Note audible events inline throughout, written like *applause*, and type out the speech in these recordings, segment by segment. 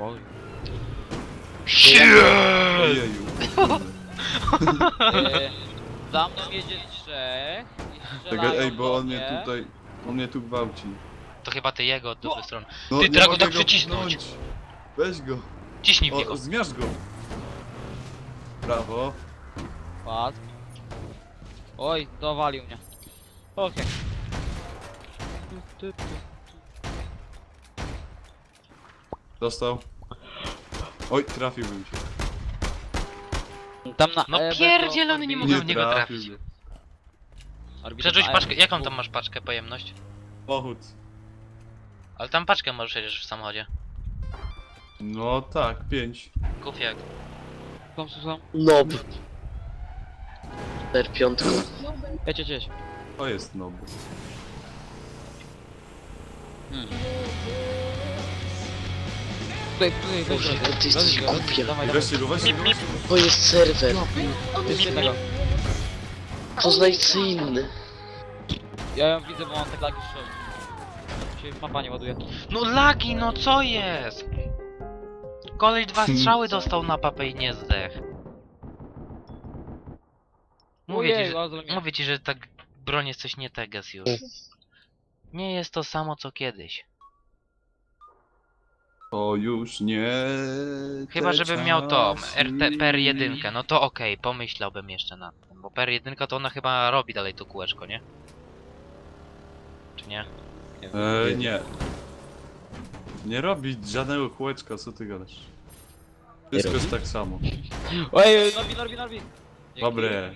Oj. Ojeju. o kurde. E, Za mną jedzie trzech. i strzelają Czekaj, ej, bo do on mnie tutaj... On mnie tu gwałci. To chyba ty jego od drugiej strony. No, Ty, nie Drago, mogę tak go przycisnąć. pchnąć. Weź go. Ciśnij w niego. O, zmiażdż go. Brawo. Ład. Oj, dowalił mnie. Okej. Dostał. Oj, trafiłbym cię. Tam na No E, pierdzielony, nie to- mogę w niego trafić. Orbita Przerzuć na E. paczkę, jaką tam masz paczkę, pojemność? Pochód. Ale tam paczkę możesz przecież w samochodzie. No tak, pięć. Jak. Tam są, są. Nob. R5. Jedź, jedź, jedź. To jest nob. Hmm. Tutaj, tutaj, Boże, tutaj, jak ty jesteś głupia. Dawaj, dawaj. weźcie go, weźcie go. weźcie go. To jest serwer. To jest jednego. To znajdź co inny. Ja ją widzę, bo mam tak lagi strzał. Się mapa nie ładuje. No lagi, no co jest? Koleś dwa strzały dostał na papę i nie zdech. Mówię ci, Ojej, że, ale mnie- mówię ci, że tak broń jest coś nie teges już. Nie jest to samo co kiedyś. To już nie... Chyba te żebym miał to, czasy. RT, PR1, no to okej, pomyślałbym jeszcze nad tym, bo PR1 to ona chyba robi dalej to kółeczko, nie? Czy nie? Eee, nie. Nie robi żadnego kółeczka, co ty gadasz? Wszystko jest tak samo. Oj, Norbi, Norbi, Norbi! Dzięki. Dobre.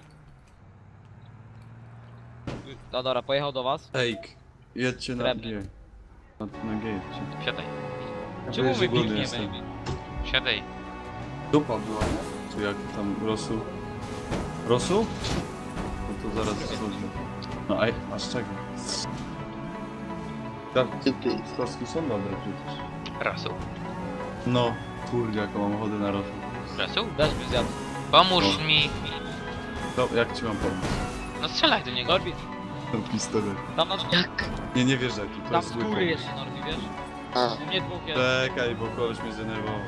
No dobra, pojechał do was. Ejk, jedźcie na Srebrny. G. Na, na G jedźcie. Siadaj, Czemu Wiesz, my biegniemy? jestem. siadaj. Dupa była, nie? Czy jak tam, Rosu? Rosu? No to zaraz zadzwonię. No ej, masz czego? Tak, Typy. kostki są dobre przecież. Rasu, No, kurde, jaką mam ochotę na Rosu. rasu. Weź mi zjadł. Pomóż No. mi. To, jak ci mam pomóc? No strzelaj do niego. Norbi, Ten pistolet. tam na Jak? Nie, nie wierzę, tu to tam jest zły skóry pomysł. jeszcze Norbi, wiesz? A, U mnie dwóch jest. Czekaj, bo koleś mnie zdenerwował.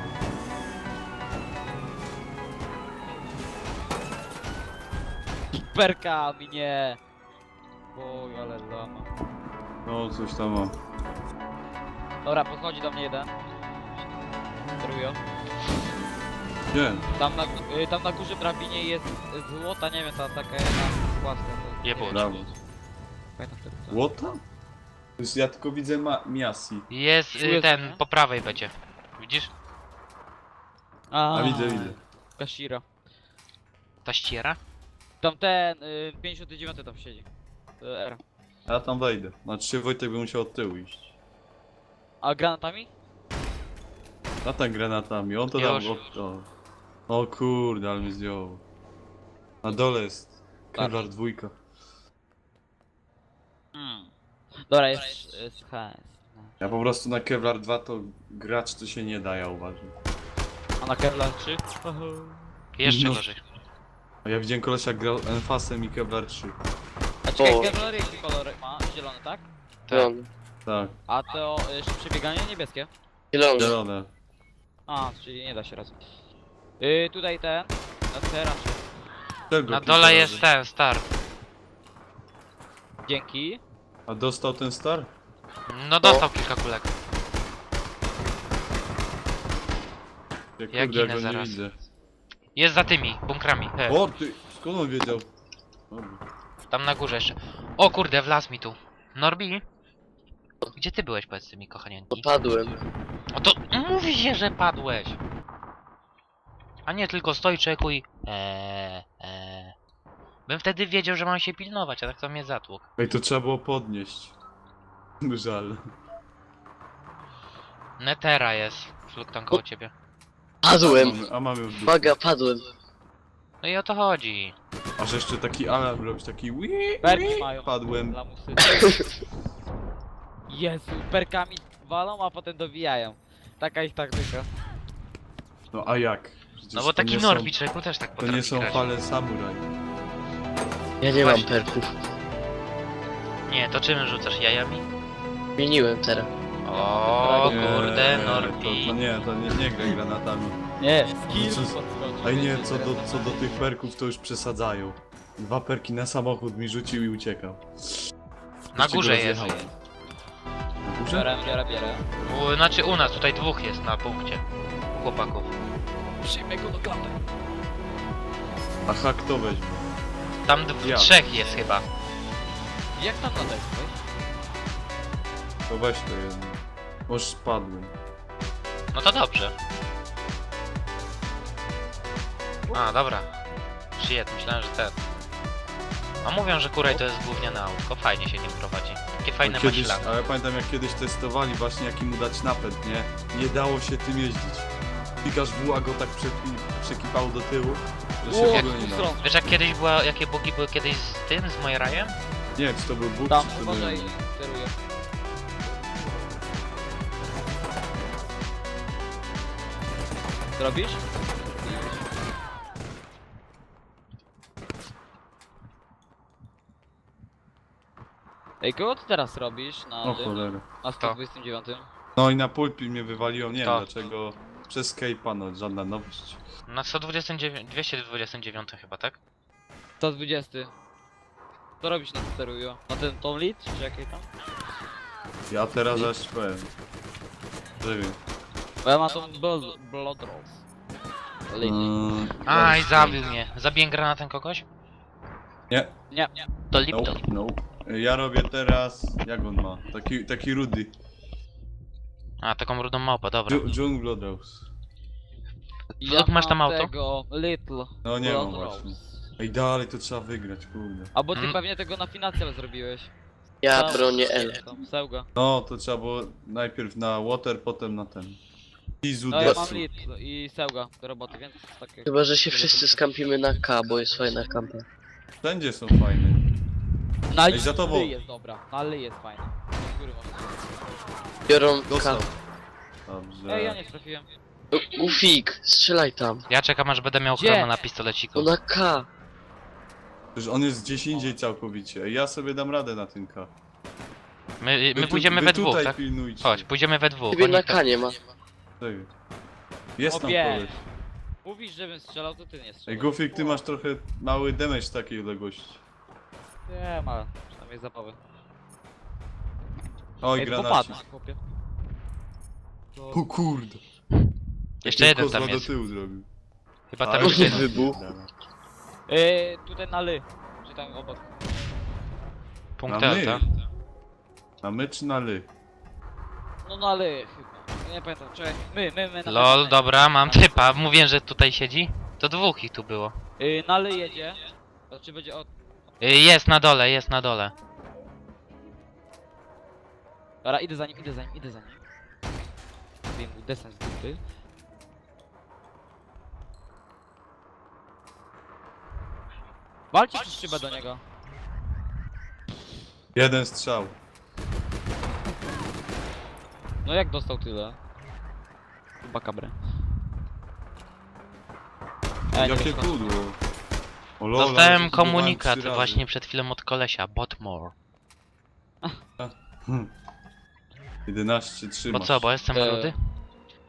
Perka mi nie. Oj, ale lama. No, coś tam mam. Dobra, podchodzi do mnie jeden. Kierują. Nie, Tam na, y, tam na górze drabinie jest złota, nie wiem, ta taka jedna płaska. to- Jebło. nie wiem, brawo. Pamiętam wtedy co. Łota? To jest, ja tylko widzę ma Miasi. Jest y, ten, nie? po prawej będzie. Widzisz? A widzę, widzę. Kashira. Ta ściera? Tam ten, y, 59 tam siedzi. Y, R. Ja tam wejdę. Znaczy się Wojtek by musiał od tyłu iść. A granatami? Na ten granatami, on to Już. tam... O, o. o kurde, ale mnie zdjął. Na dole jest Kevlar dwójka. Hmm. Dobra, jest, jest HS. Ja po prostu na Kevlar 2 to gracz to się nie da, ja uważam. A na Kevlar 3? Jeszcze No. gorzej. A ja widziałem kolesia jak grał Enfasem i Kevlar 3. A czekaj, O. Kevlar jaki kolor ma? Zielony, tak? Tak. zielony. Tak, A to y, szybsze bieganie niebieskie? Zielony. zielone. A, czyli nie da się razem. Y, tutaj ten, na teraz. Tego Na kilka dole razy. jest ten, star. Dzięki. A dostał ten star? No dostał kilka kulek. Ja Ja kurde, ja ginę go nie zaraz. widzę. Jest za tymi bunkrami. He, O ty, skąd on wiedział? Dobra. tam na górze jeszcze. O kurde, wlazł mi tu. Norbi? Gdzie ty byłeś, powiedz mi, kochanienki? Popadłem. O to mówi się, że padłeś. A nie tylko stoi, czekuj. Eee, eee. Bym wtedy wiedział, że mam się pilnować, a tak to mnie zatłukł. Ej, to trzeba było podnieść. *laughs* Żal. Netera jest. Flukton koło ciebie. Padłem. A mamy już dupę. Uwaga, padłem. No i o to chodzi. Aż jeszcze taki alarm robić, taki wii, Perki mają. Padłem. Lamusy. Jezu, perkami walą, a potem dowijają. Taka ich taktyka. No a jak? Przecież No bo to taki nie są, człowieku też tak To potrafi nie są grać. fale samuraj. Ja nie mam Właśnie. perków. Nie, to czym rzucasz jajami? Zmieniłem teraz. O, O Nie, kurde, to, Norbi. to nie, to nie, nie graj granatami. Nie, skill Co z- podskoczył. Ej nie, co do, co do tych perków to już przesadzają. Dwa perki na samochód mi rzucił i uciekał. Na Jeszcze górze go jest. rozjechałem. Na górze? Biorę, biorę, biorę. U, znaczy u nas, tutaj dwóch jest na punkcie. Chłopaków. Przyjmę go do klapy. Aha, kto weźmie? Tam dw- Ja. trzech jest chyba. Jak tam na tekst, To weź to jedno. Może spadłem. No to dobrze. A, dobra. Przyjed, myślałem, że ten. A mówią, że kuraj to jest gówniane autko, fajnie się nim prowadzi. Takie fajne kiedyś, maślane. ale ja pamiętam jak kiedyś testowali właśnie jaki mu dać napęd, nie? Nie dało się tym jeździć. Klikasz w a go tak przepi- przekipało do tyłu, w stron. Wiesz jak kiedyś była, jakie bugi były kiedyś z tym, z Mojrajem? Nie wiem, czy to był Bóg, Tam, czy to uważaj, był... steruję. Co robisz? Ej, kogo ty teraz robisz na, O tym, cholera. na 129? No i na pulpi mnie wywaliło, nie wiem To. dlaczego. Przez Skype'a, no żadna nowość. Na 129, 229 chyba, tak? 120. Co robisz na steruju? Na ten tą lead, czy jakiej tam? Ja teraz aż powiem. Że wiem. Bo ja mam tą blood, blood rolls. Mm, Aj, zabił mnie. Zabiję granatem kogoś? Nie, Nie, nie. To no, Lipton. no. Ja robię teraz, jak on ma? Taki, taki rudy. A, taką rudą małpę, dobra. Ju- June Blood Rose. Filip, masz tam mam auto? tego, little. No nie mam właśnie. Ej, dalej to trzeba wygrać, kurde. A bo ty Mm. pewnie tego na finacjal zrobiłeś. Ja Tam, bronię L. Tam, Sełga. No, to trzeba było najpierw na water, potem na ten. Izu No ja mam desu. lit i Sełga do roboty, więc takie... Chyba, że się wszyscy skampimy na K, bo jest fajna kampa. Wszędzie są fajne. Na Ej, za tobą. jest dobra, na ly jest fajna. Z góry może. Biorą K. Dostał. Dobrze. Ej, ja nie trafiłem. No, Ufik, strzelaj tam. Ja czekam aż będę miał Gdzie? chroma na No pistoleciku. na K. Przecież on jest gdzieś indziej całkowicie. Ja sobie dam radę na tym K. My, my tu- pójdziemy wy we dwóch, tutaj tak? pilnujcie. Chodź, pójdziemy we dwóch. Ciebie na K nie ma. Czekaj. Jest tam Obie. koleś. Mówisz, żebym strzelał, to ty nie Ej, strzelaj. Gufik, ty masz trochę mały damage takiej odległości. Nie ma, przynajmniej zabawy. Oj, Ej, granaci. popadnę, chłopie. O kurde. Jeszcze jeden Kozła tam do jest. tyłu zrobił. Chyba tam jeszcze jest jeden. Wybuch. Ej, tutaj na ly. Czy tam obok. Punkt Na L, my. tak? Na my czy na ly? No na ly chyba. Nie pamiętam, czekaj. My, my, my na Lol, dobra, mam typa. Mówiłem, że tutaj siedzi. To dwóch ich tu było. Yy, na ly jedzie. Znaczy będzie od... Y, Jest na dole, jest na dole. Dobra, idę za nim, idę za nim, idę za nim. Wiem, mu desant z dupy. Walcie przez szybę do niego. Jeden strzał. No jak dostał tyle? Chyba kabrę. E, nie Jakie dostał. pudło. O lol, ale Dostałem zbudowałem komunikat trzy razy. właśnie przed chwilą od kolesia. Botmore. *laughs* Hm. 11 Bo trzymasz. co, bo jestem E. rudy?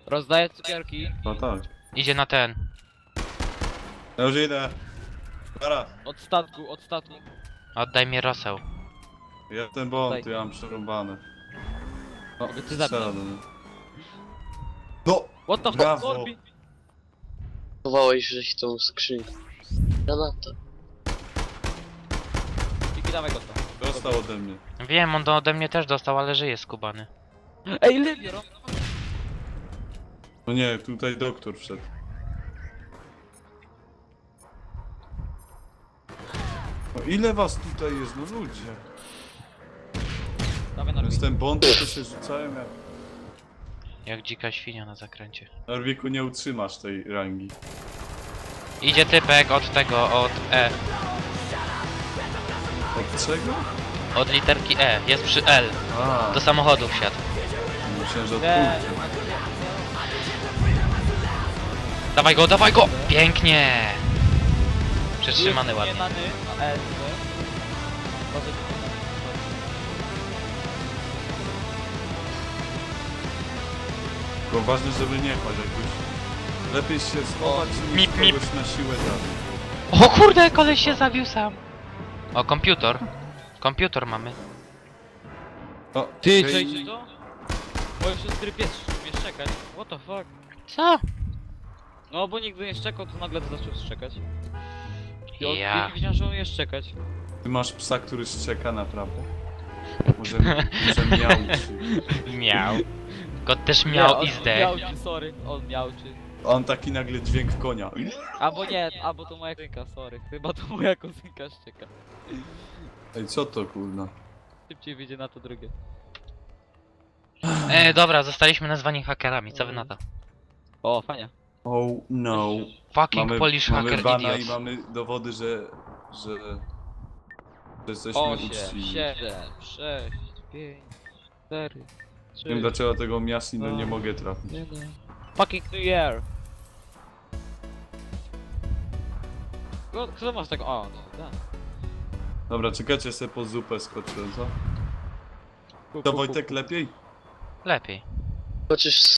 Rozdaję cukierki No tak. Idzie na ten. Ja już idę. Zaraz. od statku, od statku. Oddaj mi roseł. Ja ten Daj. to ja mam przerąbane. No, Mogę cię strzela zabić. do mnie. No! What the fuck, Brawo. Orbi? Chowałeś żeś tą skrzynkę. Granata. I dawaj go to. Dostał ode mnie. Wiem, on do, ode mnie też dostał, ale żyje skubany. Ej, Lybior! No nie, tutaj doktor wszedł. No ile was tutaj jest, no ludzie? Dawaj To na jest ten bąd, co się rzucałem jak... Jak dzika świnia na zakręcie. Norwiku nie utrzymasz tej rangi. Idzie typek od tego, od E. Od czego? Od literki E. Jest przy L. A, Do samochodu wsiadł. Myślałem, że od Nie. pultu. Dawaj go, dawaj go! Pięknie! Przetrzymany Nie ładnie. na ny, na S. Pozytywnie. Tylko ważne, żeby nie paść jakoś. Lepiej się schować niż Mip, mip. kogoś na siłę zabić. O kurde, koleś się zabił sam. O, komputer. Komputer mamy. O, Ty, hej, to? Moje siostry pies mnie szczekać. What the fuck? Co? No bo nigdy nie szczekał, to nagle zaczął szczekać. I od Ja. chwili widziałem, że on je szczekać. Ty masz psa, który szczeka naprawdę? Może, *laughs* może miał. Miał. Kot też miał on i zdech. Miał czy, sorry. On miał czy. On taki nagle dźwięk konia. Albo nie, albo to moja kuzynka, sorry. Chyba to moja kuzynka szczeka. Ej, co to kurna? Szybciej wyjdzie na to drugie. E, dobra, zostaliśmy nazwani hakerami, co wy na to? O, fajnie. Oh no. Fucking Mamy, Polish mamy hacker bana i idiot. mamy dowody, że... że... że jesteśmy 8, uczciwi. 7, 6, 5, 4, 3, Nie wiem dlaczego tego Miasino No. nie mogę trafić. 1. Fucking New Year! Kto, kto masz tak? O, no, tak. Dobra, czekajcie sobie po zupę skoczyłem, co? Ku, To ku, Wojtek lepiej? Lepiej. Chociaż